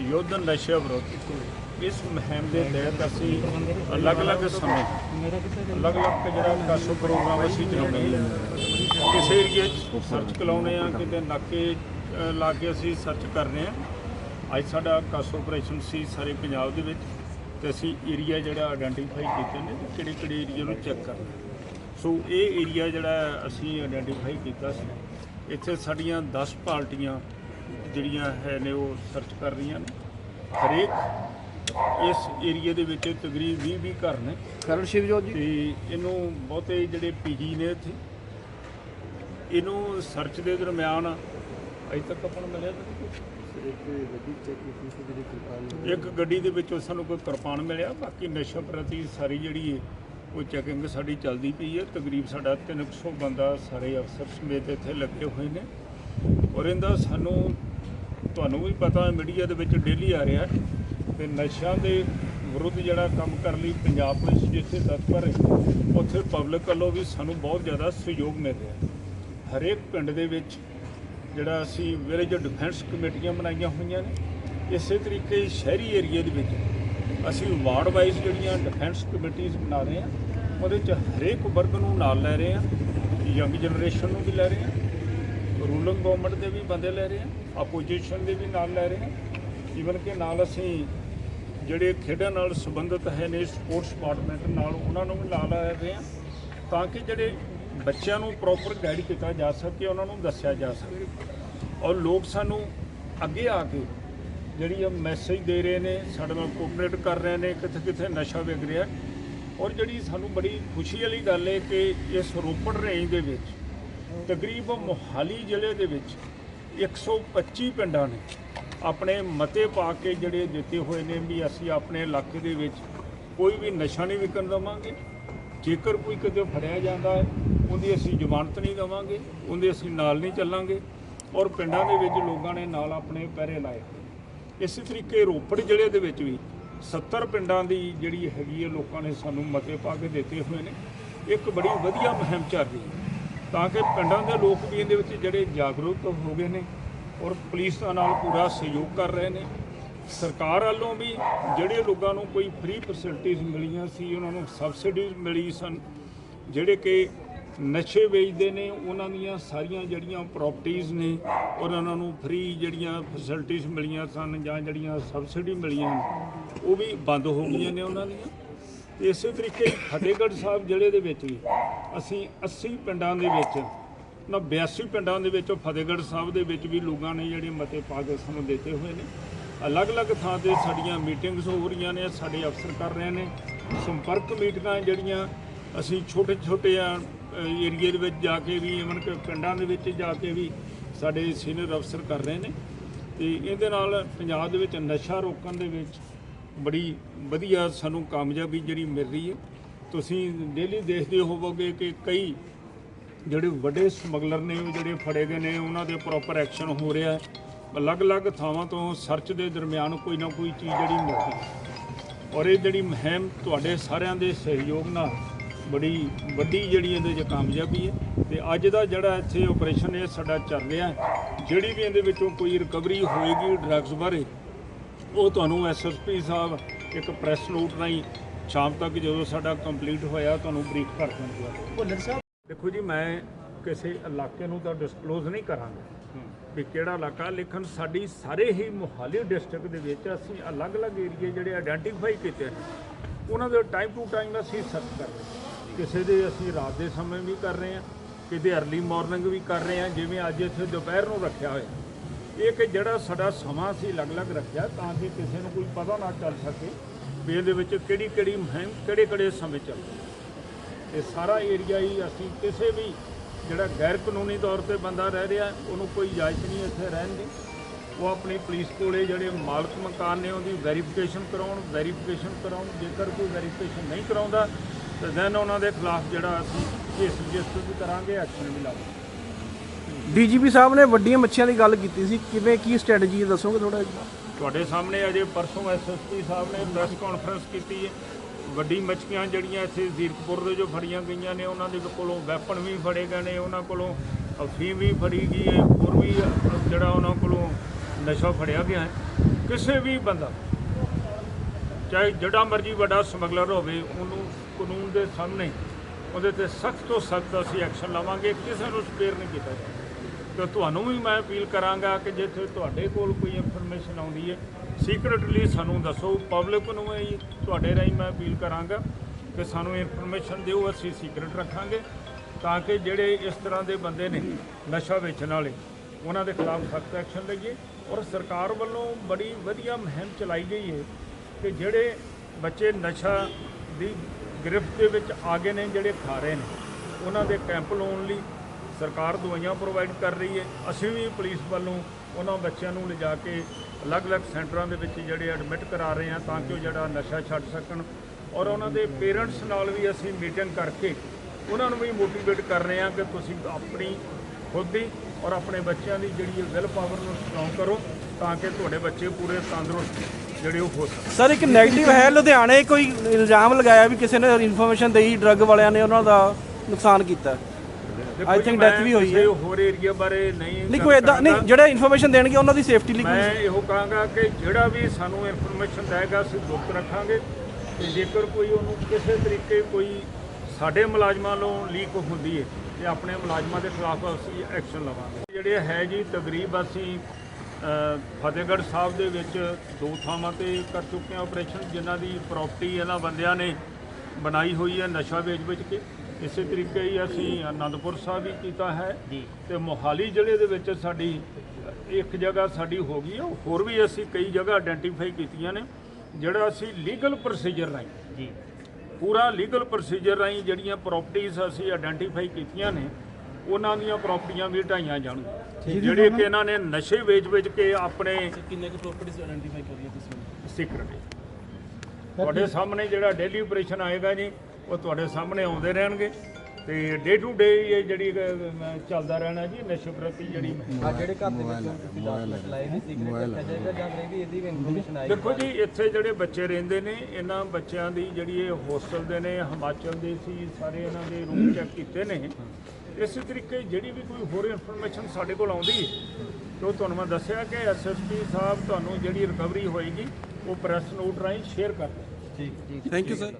ਯੁੱਧ ਨਸ਼ੇ ਵਿਰੁੱਧ ਇਸ ਮੁਹਿੰਮ ਦੇ ਤਹਿਤ ਅਸੀਂ ਅਲੱਗ-ਅਲੱਗ ਸਮੇਂ ਅਲੱਗ-ਅਲੱਗ ਜਿਹੜਾ ਕਾਸੋ ਪ੍ਰੋਗਰਾਮ ਅਸੀਂ ਚਲਾਉਂਦੇ ਹਾਂ। ਕਿਸੇ ਏਰੀਏ 'ਚ ਸਰਚ ਕਲਾਉਣੇ ਆ ਕਿਤੇ ਨਾਕੇ ਲਾ ਕੇ ਅਸੀਂ ਸਰਚ ਕਰ ਰਹੇ ਹਾਂ। ਅੱਜ ਸਾਡਾ ਕਾਸੋ ਆਪਰੇਸ਼ਨ ਸੀ ਸਾਰੇ ਪੰਜਾਬ ਦੇ ਵਿੱਚ ਤੇ ਅਸੀਂ ਏਰੀਆ ਜਿਹੜਾ ਆਇਡੈਂਟੀਫਾਈ ਕੀਤੇ ਨੇ ਕਿਹੜੇ ਕਿਹੜੇ ਏਰੀਆ ਨੂੰ ਚੈੱਕ ਕਰਨਾ ਸੋ ਇਹ ਏਰੀਆ ਜਿਹੜਾ ਅਸੀਂ ਆਇਡੈਂਟੀਫਾਈ ਕੀਤਾ ਸੀ, ਇੱਥੇ ਸਾਡੀਆਂ 10 ਪਾਰਟੀਆਂ ਜਿਹੜੀਆਂ ਹੈ ਨੇ ਉਹ ਸਰਚ ਕਰ ਰਹੀਆਂ ਨੇ। ਹਰੇਕ ਇਸ ਏਰੀਆ ਦੇ ਵਿੱਚ ਤਕਰੀਬ 20 20 ਘਰ ਨੇ। ਕਰਨ ਸ਼ਿਵਜੋਤ ਜੀ? ਤੇ ਇਹਨੂੰ ਬਹੁਤੇ ਜਿਹੜੇ ਪੀਜੀ ਨੇ ਇੱਥੇ ਇਹਨੂੰ ਸਰਚ ਦੇ ਦਰਮਿਆਨ ਅਜੇ ਤੱਕ ਆਪਾਂ ਨੂੰ ਮਿਲਿਆ ਤਾਂ ਕੁਛ। ਇੱਕ ਗੱਡੀ ਦੇ ਵਿੱਚੋਂ ਸਾਨੂੰ ਕੋਈ ਕਿਰਪਾਨ ਮਿਲਿਆ ਬਾਕੀ ਨਸ਼ਾ ਪ੍ਰਤੀ ਸਾਰੀ ਜਿਹੜੀ ਹੈ ਉਹ ਚੈਕਿੰਗ ਸਾਡੀ ਚੱਲਦੀ ਪਈ ਹੈ। ਤਕਰੀਬ ਸਾਡਾ 300 ਬੰਦਾ ਸਾਰੇ ਅਫਸਰ ਸਮੇਤ ਇੱਥੇ ਲੱਗੇ ਹੋਏ ਨੇ। ਔਰ ਇਹਦਾ ਸਾਨੂੰ ਤੁਹਾਨੂੰ ਵੀ ਪਤਾ ਮੀਡੀਆ ਦੇ ਵਿੱਚ ਡੇਲੀ ਆ ਰਿਹਾ ਹੈ ਤੇ ਨਸ਼ਿਆਂ ਦੇ ਵਿਰੁੱਧ ਜਿਹੜਾ ਕੰਮ ਕਰਨ ਲਈ ਪੰਜਾਬ ਪੁਲਿਸ ਜਿੱਥੇ ਤਤਪਰ ਹੈ, ਉੱਥੇ ਪਬਲਿਕ ਵੱਲੋਂ ਵੀ ਸਾਨੂੰ ਬਹੁਤ ਜ਼ਿਆਦਾ ਸਹਿਯੋਗ ਮਿਲ ਰਿਹਾ ਹਰੇਕ ਪਿੰਡ ਦੇ ਵਿੱਚ ਜਿਹੜਾ ਅਸੀਂ ਵਿਲੇਜ ਡਿਫੈਂਸ ਕਮੇਟੀਆਂ ਬਣਾਈਆਂ ਹੋਈਆਂ ਨੇ, ਇਸੇ ਤਰੀਕੇ ਸ਼ਹਿਰੀ ਏਰੀਆ ਦੇ ਵਿੱਚ ਅਸੀਂ ਵਾਰਡ ਵਾਈਜ਼ ਜਿਹੜੀਆਂ ਡਿਫੈਂਸ ਕਮੇਟੀਆਂ ਬਣਾ ਰਹੇ ਹਾਂ, ਉਹਦੇ ਚ ਹਰੇਕ ਵਰਗ ਨੂੰ ਨਾਲ ਲੈ ਰਹੇ ਹਾਂ ਯੰਗ ਜਨਰੇਸ਼ਨ ਨੂੰ ਵੀ ਲੈ ਰਹੇ ਹਾਂ ਰੂਲਿੰਗ ਗਵਰਨਮੈਂਟ ਦੇ ਵੀ ਬੰਦੇ ਲੈ ਰਹੇ ਹਾਂ ਆਪੋਜੀਸ਼ਨ ਦੇ ਵੀ ਨਾਲ ਲੈ ਰਹੇ ਹਾਂ ਈਵਨ ਕਿ ਨਾਲ ਅਸੀਂ ਜਿਹੜੇ ਖੇਡਾਂ ਨਾਲ ਸੰਬੰਧਿਤ ਹੈ ਨੇ ਸਪੋਰਟਸ ਡਿਪਾਰਟਮੈਂਟ ਨਾਲ, ਉਹਨਾਂ ਨੂੰ ਵੀ ਨਾਲ ਲੈ ਰਹੇ ਹਾਂ ਤਾਂ ਕਿ ਜਿਹੜੇ ਬੱਚਿਆਂ ਨੂੰ ਪ੍ਰੋਪਰ ਗਾਈਡ ਕੀਤਾ ਜਾ ਸਕੇ, ਉਹਨਾਂ ਨੂੰ ਦੱਸਿਆ ਜਾ ਸਕੇ। ਔਰ ਲੋਕ ਸਾਨੂੰ ਅੱਗੇ ਆ ਕੇ ਜਿਹੜੀ ਇਹ ਮੈਸੇਜ ਦੇ ਰਹੇ ਨੇ, ਸਾਡੇ ਨਾਲ ਕੋਆਪਰੇਟ ਕਰ ਰਹੇ ਨੇ ਕਿੱਥੇ ਕਿੱਥੇ ਨਸ਼ਾ ਵਿਕ ਰਿਹਾ। ਔਰ ਜਿਹੜੀ ਸਾਨੂੰ ਬੜੀ ਖੁਸ਼ੀ ਵਾਲੀ ਗੱਲ ਹੈ ਕਿ ਇਸ ਰੋਪੜ ਰੇਂਜ ਦੇ ਵਿੱਚ ਤਕਰੀਬਨ ਮੋਹਾਲੀ ਜ਼ਿਲ੍ਹੇ ਦੇ ਵਿੱਚ 125 ਪਿੰਡਾਂ ਨੇ ਆਪਣੇ ਮਤੇ ਪਾ ਕੇ ਜਿਹੜੇ ਦਿੱਤੇ ਹੋਏ ਨੇ ਵੀ ਅਸੀਂ ਆਪਣੇ ਇਲਾਕੇ ਦੇ ਵਿੱਚ ਕੋਈ ਵੀ ਨਸ਼ਾ ਨਹੀਂ ਵਿਕਣ ਦੇਵਾਂਗੇ। ਜੇਕਰ ਕੋਈ ਕਿਤੇ ਫੜਿਆ ਜਾਂਦਾ ਹੈ, ਉਹਦੀ ਅਸੀਂ ਜ਼ਮਾਨਤ ਨਹੀਂ ਦੇਵਾਂਗੇ, ਉਹਦੇ ਅਸੀਂ ਨਾਲ ਨਹੀਂ ਚੱਲਾਂਗੇ ਔਰ ਪਿੰਡਾਂ ਦੇ ਵਿੱਚ ਲੋਕਾਂ ਨੇ ਨਾਲ ਆਪਣੇ ਪਹਿਰੇ ਲਾਏ। ਇਸੇ ਤਰੀਕੇ ਰੋਪੜ ਜ਼ਿਲ੍ਹੇ ਦੇ ਵਿੱਚ ਵੀ 70 ਪਿੰਡਾਂ ਦੀ ਜਿਹੜੀ ਹੈਗੀ ਹੈ, ਲੋਕਾਂ ਨੇ ਸਾਨੂੰ ਮਤੇ ਪਾ ਕੇ ਦਿੱਤੇ ਹੋਏ ਨੇ। ਇੱਕ ਬੜੀ ਵਧੀਆ ਮੁਹਿੰਮ ਚੱਲ ਰਹੀ ਹੈ। ਤਾਂ ਕਿ ਪਿੰਡਾਂ ਦੇ ਲੋਕ ਵੀ ਇਹਦੇ ਵਿੱਚ ਜਿਹੜੇ ਜਾਗਰੂਕ ਹੋ ਗਏ ਨੇ ਔਰ ਪੁਲਿਸ ਨਾਲ ਪੂਰਾ ਸਹਿਯੋਗ ਕਰ ਰਹੇ ਨੇ। ਸਰਕਾਰ ਵੱਲੋਂ ਵੀ ਜਿਹੜੇ ਲੋਕਾਂ ਨੂੰ ਕੋਈ ਫ੍ਰੀ ਫੈਸਿਲਿਟੀਜ਼ ਮਿਲੀਆਂ ਸੀ, ਉਹਨਾਂ ਨੂੰ ਸਬਸਿਡੀਜ਼ ਮਿਲੀ ਸਨ, ਜਿਹੜੇ ਕਿ ਨਸ਼ੇ ਵੇਚਦੇ ਨੇ, ਉਹਨਾਂ ਦੀਆਂ ਸਾਰੀਆਂ ਜਿਹੜੀਆਂ ਪ੍ਰਾਪਰਟੀਆਂ ਨੇ, ਔਰ ਉਹਨਾਂ ਨੂੰ ਫ੍ਰੀ ਜਿਹੜੀਆਂ ਫੈਸਿਲਿਟੀਜ਼ ਮਿਲੀਆਂ ਸਨ ਜਾਂ ਜਿਹੜੀਆਂ ਸਬਸਿਡੀ ਮਿਲੀਆਂ, ਉਹ ਵੀ ਬੰਦ ਹੋ ਗਈਆਂ ਨੇ ਉਹਨਾਂ ਦੀਆਂ। ਇਸੇ ਤਰੀਕੇ ਫਤਿਹਗੜ੍ਹ ਸਾਹਿਬ ਜ਼ਿਲ੍ਹੇ ਦੇ ਵਿੱਚ ਵੀ ਅਸੀਂ 80 ਪਿੰਡਾਂ ਦੇ ਵਿੱਚ, ਨਾ 82 ਪਿੰਡਾਂ ਦੇ ਵਿੱਚੋਂ ਫਤਿਹਗੜ੍ਹ ਸਾਹਿਬ ਦੇ ਵਿੱਚ ਵੀ ਲੋਕਾਂ ਨੇ ਜਿਹੜੇ ਮਤੇ ਪਾ ਕੇ ਸਾਨੂੰ ਦਿੱਤੇ ਹੋਏ ਨੇ। ਅਲੱਗ-ਅਲੱਗ ਥਾਂ ਤੇ ਸਾਡੀਆਂ ਮੀਟਿੰਗਸ ਹੋ ਰਹੀਆਂ ਨੇ, ਸਾਡੇ ਅਫਸਰ ਕਰ ਰਹੇ ਨੇ। ਸੰਪਰਕ ਮੀਟਿੰਗਾਂ ਜਿਹੜੀਆਂ ਅਸੀਂ ਛੋਟੇ-ਛੋਟੇ ਏਰੀਏ ਦੇ ਵਿੱਚ ਜਾ ਕੇ ਵੀ ਇਵਨ ਕਿ ਪਿੰਡਾਂ ਦੇ ਵਿੱਚ ਜਾ ਕੇ ਵੀ ਸਾਡੇ ਸੀਨੀਅਰ ਅਫਸਰ ਕਰ ਰਹੇ ਨੇ। ਤੇ ਇਹਦੇ ਨਾਲ ਪੰਜਾਬ ਦੇ ਵਿੱਚ ਨਸ਼ਾ ਰੋਕਣ ਦੇ ਵਿੱਚ ਬੜੀ ਵਧੀਆ ਸਾਨੂੰ ਕਾਮਯਾਬੀ ਜਿਹੜੀ ਮਿਲ ਰਹੀ ਹੈ। ਤੁਸੀਂ ਡੇਲੀ ਦੇਖਦੇ ਹੋਵੋਗੇ ਕਿ ਕਈ ਜਿਹੜੇ ਵੱਡੇ ਸਮਗਲਰ ਨੇ ਉਹ ਜਿਹੜੇ ਫੜੇ ਗਏ ਨੇ, ਉਹਨਾਂ ਦੇ ਪ੍ਰੋਪਰ ਐਕਸ਼ਨ ਹੋ ਰਿਹਾ ਹੈ। ਅਲੱਗ-ਅਲੱਗ ਥਾਵਾਂ ਤੋਂ ਸਰਚ ਦੇ ਦਰਮਿਆਨ ਕੋਈ ਨਾ ਕੋਈ ਚੀਜ਼ ਜਿਹੜੀ ਮਿਲਦੀ ਹੈ। ਔਰ ਇਹ ਜਿਹੜੀ ਮੁਹਿੰਮ ਤੁਹਾਡੇ ਸਾਰਿਆਂ ਦੇ ਸਹਿਯੋਗ ਨਾਲ ਬੜੀ ਵੱਡੀ ਜਿਹੜੀ ਇਹਦੇ 'ਚ ਕਾਮਯਾਬੀ ਹੈ। ਤੇ ਅੱਜ ਦਾ ਜਿਹੜਾ ਇੱਥੇ ਆਪਰੇਸ਼ਨ ਇਹ ਸਾਡਾ ਚੱਲ ਰਿਹਾ ਜਿਹੜੀ ਵੀ ਇਹਦੇ ਵਿੱਚੋਂ ਕੋਈ ਰਿਕਵਰੀ ਹੋਏਗੀ ਡਰੱਗਸ ਬਾਰੇ ਉਹ ਤੁਹਾਨੂੰ ਐਸਐਸਪੀ ਸਾਹਿਬ ਇੱਕ ਪ੍ਰੈਸ ਨੋਟ ਰਾਹੀਂ ਸ਼ਾਮ ਤੱਕ ਜਦੋਂ ਸਾਡਾ ਕੰਪਲੀਟ ਹੋਇਆ ਤੁਹਾਨੂੰ ਬਰੀਫ ਕਰ ਦੇਣਗੇ ਭੁੱਲਰ ਸਾਹਿਬ। ਦੇਖੋ ਜੀ ਮੈਂ ਕਿਸੇ ਇਲਾਕੇ ਨੂੰ ਤਾਂ ਡਿਸਕਲੋਜ਼ ਨਹੀਂ ਕਰਾਂਗਾ ਵੀ ਕਿਹੜਾ ਇਲਾਕਾ ਲੇਕਿਨ ਸਾਡੀ ਸਾਰੇ ਹੀ ਮੋਹਾਲੀ ਡਿਸਟ੍ਰਿਕਟ ਦੇ ਵਿੱਚ ਅਸੀਂ ਅਲੱਗ-ਅਲੱਗ ਏਰੀਏ ਜਿਹੜੇ ਆਇਡੈਂਟੀਫਾਈ ਕੀਤੇ ਨੇ ਉਹਨਾਂ ਦੇ ਟਾਈਮ ਟੂ ਟਾਈਮ ਅਸੀਂ ਸਰਚ ਕਰ ਰਹੇ ਕਿਸੇ ਦੇ ਅਸੀਂ ਰਾਤ ਦੇ ਸਮੇਂ ਵੀ ਕਰ ਰਹੇ ਹਾਂ ਕਿਤੇ ਅਰਲੀ ਮਾਰਨਿੰਗ ਵੀ ਕਰ ਰਹੇ ਹਾਂ ਜਿਵੇਂ ਅੱਜ ਇੱਥੇ ਦੁਪਹਿਰ ਨੂੰ ਰੱਖਿਆ ਹੋਇਆ। ਇਹ ਕਿ ਜਿਹੜਾ ਸਾਡਾ ਸਮਾਂ ਸੀ ਅਲੱਗ-ਅਲੱਗ ਰੱਖਿਆ, ਤਾਂ ਕਿ ਕਿਸੇ ਨੂੰ ਕੋਈ ਪਤਾ ਨਾ ਚੱਲ ਸਕੇ ਵੀ ਇਹਦੇ ਵਿੱਚ ਕਿਹੜੀ ਕਿਹੜੀ ਮੁਹਿੰਮ ਕਿਹੜੇ ਕਿਹੜੇ ਸਮੇਂ ਚੱਲਦੀ ਇਹ ਸਾਰਾ ਏਰੀਆ ਹੀ ਅਸੀਂ ਕਿਸੇ ਵੀ ਜਿਹੜਾ ਗੈਰ ਕਾਨੂੰਨੀ ਤੌਰ ਤੇ ਬੰਦਾ ਰਹਿ ਰਿਹਾ, ਉਹਨੂੰ ਕੋਈ ਇਜਾਜ਼ਤ ਨਹੀਂ ਇੱਥੇ ਰਹਿਣ ਦੀ। ਉਹ ਆਪਣੀ ਪੁਲਿਸ ਕੋਲੇ ਜਿਹੜੇ ਮਾਲਕ ਮਕਾਨ ਨੇ, ਉਹਦੀ ਵੈਰੀਫਿਕੇਸ਼ਨ ਕਰਾਉਣ ਵੈਰੀਫਿਕੇਸ਼ਨ ਕਰਾਉਣ, ਜੇਕਰ ਕੋਈ ਵੈਰੀਫਿਕੇਸ਼ਨ ਨਹੀਂ ਕਰਾਉਂਦਾ, ਤਾਂ ਦੈਨ ਉਹਨਾਂ ਦੇ ਖਿਲਾਫ ਜਿਹੜਾ ਅਸੀਂ ਕੇਸ ਰਜਿਸਟਰ ਵੀ ਕਰਾਂਗੇ ਐਕਸ਼ਨ ਵੀ ਲਾਵਾਂਗੇ। ਡੀਜੀਪੀ ਸਾਹਿਬ ਨੇ ਵੱਡੀਆਂ ਮੱਛੀਆਂ ਦੀ ਗੱਲ ਕੀਤੀ ਸੀ। ਕਿਵੇਂ, ਕੀ ਸਟ੍ਰੈਟਜੀ ਹੈ? ਦੱਸੋਗੇ ਥੋੜਾ ਤੁਹਾਡੇ ਸਾਹਮਣੇ ਅਜੇ ਪਰਸੋਂ ਐਸਐਸਪੀ ਸਾਹਿਬ ਨੇ ਪ੍ਰੈਸ ਕਾਨਫਰੰਸ ਕੀਤੀ ਹੈ। ਵੱਡੀ ਮੱਛੀਆਂ ਜਿਹੜੀਆਂ ਇੱਥੇ ਜ਼ੀਰਕਪੁਰ ਦੇ ਜੋ ਫੜੀਆਂ ਗਈਆਂ ਨੇ, ਉਹਨਾਂ ਦੇ ਕੋਲੋਂ ਵੈਪਨ ਵੀ ਫੜੇ ਗਏ ਨੇ, ਉਹਨਾਂ ਕੋਲੋਂ ਅਫੀਮ ਵੀ ਫੜੀ ਗਈ ਹੈ, ਹੋਰ ਵੀ, ਜਿਹੜਾ ਉਹਨਾਂ ਕੋਲੋਂ ਨਸ਼ਾ ਫੜਿਆ ਗਿਆ ਹੈ। ਕਿਸੇ ਵੀ ਬੰਦਾ, ਚਾਹੇ ਜਿਹੜਾ ਮਰਜ਼ੀ ਵੱਡਾ ਸਮਗਲਰ ਹੋਵੇ, ਉਹਨੂੰ ਕਾਨੂੰਨ ਦੇ ਸਾਹਮਣੇ, ਉਹਦੇ ਤੇ ਸਖਤ ਤੋਂ ਸਖਤ ਅਸੀਂ ਐਕਸ਼ਨ ਲਵਾਂਗੇ। ਕਿਸੇ ਨੂੰ ਸਪੇਅਰ ਨਹੀਂ ਕੀਤਾ ਜਾਏਗਾ ਤੇ ਤੁਹਾਨੂੰ ਵੀ ਮੈਂ ਅਪੀਲ ਕਰਾਂਗਾ ਕਿ ਜੇ ਤੁਹਾਡੇ ਕੋਲ ਕੋਈ ਇਨਫੋਰਮੇਸ਼ਨ ਆਉਂਦੀ ਹੈ ਸੀਕ੍ਰੀਟਲੀ ਸਾਨੂੰ ਦੱਸੋ ਪਬਲਿਕ ਨੂੰ ਵੀ ਤੁਹਾਡੇ ਰਾਹੀਂ ਮੈਂ ਅਪੀਲ ਕਰਾਂਗਾ ਕਿ ਸਾਨੂੰ ਇਨਫੋਰਮੇਸ਼ਨ ਦਿਓ, ਅਸੀਂ ਸੀਕ੍ਰੀਟ ਰੱਖਾਂਗੇ ਤਾਂ ਕਿ ਜਿਹੜੇ ਇਸ ਤਰ੍ਹਾਂ ਦੇ ਬੰਦੇ ਨੇ ਨਸ਼ਾ ਵੇਚਣ ਵਾਲੇ, ਉਹਨਾਂ ਦੇ ਖਿਲਾਫ ਸਖਤ ਐਕਸ਼ਨ ਲਈਏ ਔਰ ਸਰਕਾਰ ਵੱਲੋਂ ਬੜੀ ਵਧੀਆ ਮੁਹਿੰਮ ਚਲਾਈ ਗਈ ਹੈ ਕਿ ਜਿਹੜੇ ਬੱਚੇ ਨਸ਼ਾ ਦੀ ਗ੍ਰਿਫਤ ਦੇ ਵਿੱਚ ਆ ਗਏ ਨੇ, ਜਿਹੜੇ ਖਾ ਰਹੇ ਨੇ, ਉਹਨਾਂ ਦੇ ਕੈਂਪ ਲਾਉਣ ਲਈ ਸਰਕਾਰ ਦਵਾਈਆਂ ਪ੍ਰੋਵਾਈਡ ਕਰ ਰਹੀ ਹੈ। ਅਸੀਂ ਵੀ ਪੁਲਿਸ ਵੱਲੋਂ ਉਹਨਾਂ ਬੱਚਿਆਂ ਨੂੰ ਲਿਜਾ ਕੇ ਅਲੱਗ-ਅਲੱਗ ਸੈਂਟਰਾਂ ਦੇ ਵਿੱਚ ਜਿਹੜੇ ਐਡਮਿਟ ਕਰਾ ਰਹੇ ਹਾਂ ਤਾਂ ਕਿ ਉਹ ਜਿਹੜਾ ਨਸ਼ਾ ਛੱਡ ਸਕਣ। ਔਰ ਉਹਨਾਂ ਦੇ ਪੇਰੈਂਟਸ ਨਾਲ ਵੀ ਅਸੀਂ ਮੀਟਿੰਗ ਕਰਕੇ ਉਹਨਾਂ ਨੂੰ ਵੀ ਮੋਟੀਵੇਟ ਕਰ ਰਹੇ ਹਾਂ ਕਿ ਤੁਸੀਂ ਆਪਣੀ ਖੁਦ ਦੀ ਔਰ ਆਪਣੇ ਬੱਚਿਆਂ ਦੀ ਜਿਹੜੀ ਵਿਲ ਪਾਵਰ ਨੂੰ ਸਟਰੋਂਗ ਕਰੋ ਤਾਂ ਕਿ ਤੁਹਾਡੇ ਬੱਚੇ ਪੂਰੇ ਤੰਦਰੁਸਤ ਜਿਹੜੇ ਉਹ ਹੋ ਸਕਣ। ਸਰ, ਇੱਕ ਨੈਗੇਟਿਵ ਹੈ। ਲੁਧਿਆਣੇ ਕੋਈ ਇਲਜ਼ਾਮ ਲਗਾਇਆ ਵੀ ਕਿਸੇ ਨੇ ਇਨਫੋਰਮੇਸ਼ਨ ਦੇਈ, ਡਰੱਗ ਵਾਲਿਆਂ ਨੇ ਉਹਨਾਂ ਦਾ ਨੁਕਸਾਨ ਕੀਤਾ? Think ਮੈਂ death ਵੀ ਹੋਈ ਹੈ। ਹੋਰ ਏਰੀਆ ਬਾਰੇ ਨਹੀਂ ਨਹੀਂ ਕੋਈ ਇਦਾਂ ਨਹੀਂ। ਜਿਹੜੇ ਇਨਫੋਰਮੇਸ਼ਨ ਦੇਣਗੇ ਉਹਨਾਂ ਦੀ ਸੇਫਟੀ ਲਈ ਮੈਂ ਇਹੋ ਕਹਾਂਗਾ ਕਿ ਜਿਹੜਾ ਵੀ ਸਾਨੂੰ ਇਨਫੋਰਮੇਸ਼ਨ ਦੇਗਾ ਅਸੀਂ ਗੁਪਤ ਰੱਖਾਂਗੇ ਤੇ ਜੇਕਰ ਕੋਈ ਉਹਨੂੰ ਕਿਸੇ ਤਰੀਕੇ ਕੋਈ ਸਾਡੇ ਮੁਲਾਜ਼ਮਾਂ ਨੂੰ ਲੀਕ ਹੁੰਦੀ ਹੈ ਤੇ ਆਪਣੇ ਮੁਲਾਜ਼ਮਾਂ ਦੇ ਖਿਲਾਫ ਅਸੀਂ ਐਕਸ਼ਨ ਲਵਾਂਗੇ ਜਿਹੜੇ ਹੈ ਜੀ ਤਕਰੀਬ ਅਸੀਂ ਫਤਿਹਗੜ੍ਹ ਸਾਹਿਬ ਦੇ ਵਿੱਚ ਦੋ ਥਾਵਾਂ ਤੇ ਕਰ ਚੁੱਕੇ ਹਾਂ ਆਪਰੇਸ਼ਨ ਜਿਨ੍ਹਾਂ ਦੀ ਪ੍ਰਾਪਰਟੀ ਇਹਨਾਂ ਬੰਦਿਆਂ ਨੇ ਬਣਾਈ ਹੋਈ ਹੈ ਨਸ਼ਾ ਵੇਚ ਵੇਚ ਕੇ ਇਸੇ ਤਰੀਕੇ ਹੀ ਅਸੀਂ ਆਨੰਦਪੁਰ ਸਾਹਿਬ ਵੀ ਕੀਤਾ ਹੈ ਤੇ ਮੋਹਾਲੀ ਜ਼ਿਲ੍ਹੇ ਦੇ ਵਿੱਚ ਸਾਡੀ ਇੱਕ ਜਗ੍ਹਾ ਸਾਡੀ ਹੋ ਗਈ ਹੈ ਹੋਰ ਵੀ ਅਸੀਂ ਕਈ ਜਗ੍ਹਾ ਆਇਡੈਂਟੀਫਾਈ ਕੀਤੀਆਂ ਨੇ ਜਿਹੜਾ ਅਸੀਂ ਲੀਗਲ ਪ੍ਰੋਸੀਜਰ ਰਾਹੀਂ ਜੀ। ਪੂਰਾ ਲੀਗਲ ਪ੍ਰੋਸੀਜਰ ਰਾਹੀਂ ਜਿਹੜੀਆਂ ਪ੍ਰਾਪਰਟੀਆਂ ਅਸੀਂ ਆਇਡੈਂਟੀਫਾਈ ਕੀਤੀਆਂ ਨੇ ਉਹਨਾਂ ਦੀਆਂ ਪ੍ਰਾਪਰਟੀਆਂ ਵੀ ਢਾਈਆਂ ਜਾਣਗੀਆਂ। ਜਿਹੜੇ ਕਿ ਇਹਨਾਂ ਨੇ ਨਸ਼ੇ ਵੇਚ-ਵੇਚ ਕੇ ਆਪਣੇ ਕਿੰਨੇ ਕੁ ਪ੍ਰਾਪਰਟੀਜ਼ ਆਇਡੈਂਟੀਫਾਈ ਕਰੀਏ ਤੁਸੀਂ? ਸੀਕ੍ਰੇਟ ਤੁਹਾਡੇ ਸਾਹਮਣੇ ਜਿਹੜਾ ਡੇਲੀ ਆਪਰੇਸ਼ਨ ਆਏਗਾ ਜੀ ਉਹ ਤੁਹਾਡੇ ਸਾਹਮਣੇ ਆਉਂਦੇ ਰਹਿਣਗੇ। ਤੇ ਡੇ ਟੂ ਡੇ ਇਹ ਜਿਹੜੀ ਅਹ, ਚੱਲਦਾ ਰਹਿਣਾ ਜੀ ਨਸ਼ੇ ਪ੍ਰਤੀ ਜਿਹੜੀ। ਆ ਜਿਹੜੇ ਘਰ ਦੇ ਵਿੱਚ ਤੁਸੀਂ ਡਾਕੂਮੈਂਟ ਲਾਏ ਨੇ ਸੀਕ੍ਰੀਟ ਰੱਖਿਆ ਜਾਏਗਾ ਜਾਂ ਨਹੀਂ ਵੀ ਇਹਦੀ ਵੀ ਇਨਫੋਰਮੇਸ਼ਨ ਆਏਗੀ ਦੇਖੋ ਜੀ ਇੱਥੇ ਜਿਹੜੇ ਬੱਚੇ ਰਹਿੰਦੇ ਨੇ ਇਹਨਾਂ ਬੱਚਿਆਂ ਦੀ ਜਿਹੜੀ ਇਹ ਹੋਸਟਲ ਦੇ ਨੇ ਹਿਮਾਚਲ ਦੇ ਸੀ ਸਾਰੇ ਇਹਨਾਂ ਦੇ ਰੂਮ ਚੈੱਕ ਕੀਤੇ ਨੇ। ਇਸੇ ਤਰੀਕੇ ਜਿਹੜੀ ਵੀ ਕੋਈ ਹੋਰ ਇਨਫੋਰਮੇਸ਼ਨ ਸਾਡੇ ਕੋਲ ਆਉਂਦੀ ਹੈ ਤੇ ਉਹ ਤੁਹਾਨੂੰ ਮੈਂ ਦੱਸਿਆ ਕਿ ਐਸਐਸਪੀ ਸਾਹਿਬ ਤੁਹਾਨੂੰ ਜਿਹੜੀ ਰਿਕਵਰੀ ਹੋਏਗੀ ਉਹ ਪ੍ਰੈਸ ਨੋਟ ਰਾਹੀਂ ਸ਼ੇਅਰ ਕਰ ਦੇਣਗੇ ਠੀਕ ਠੀਕ। Thank you sir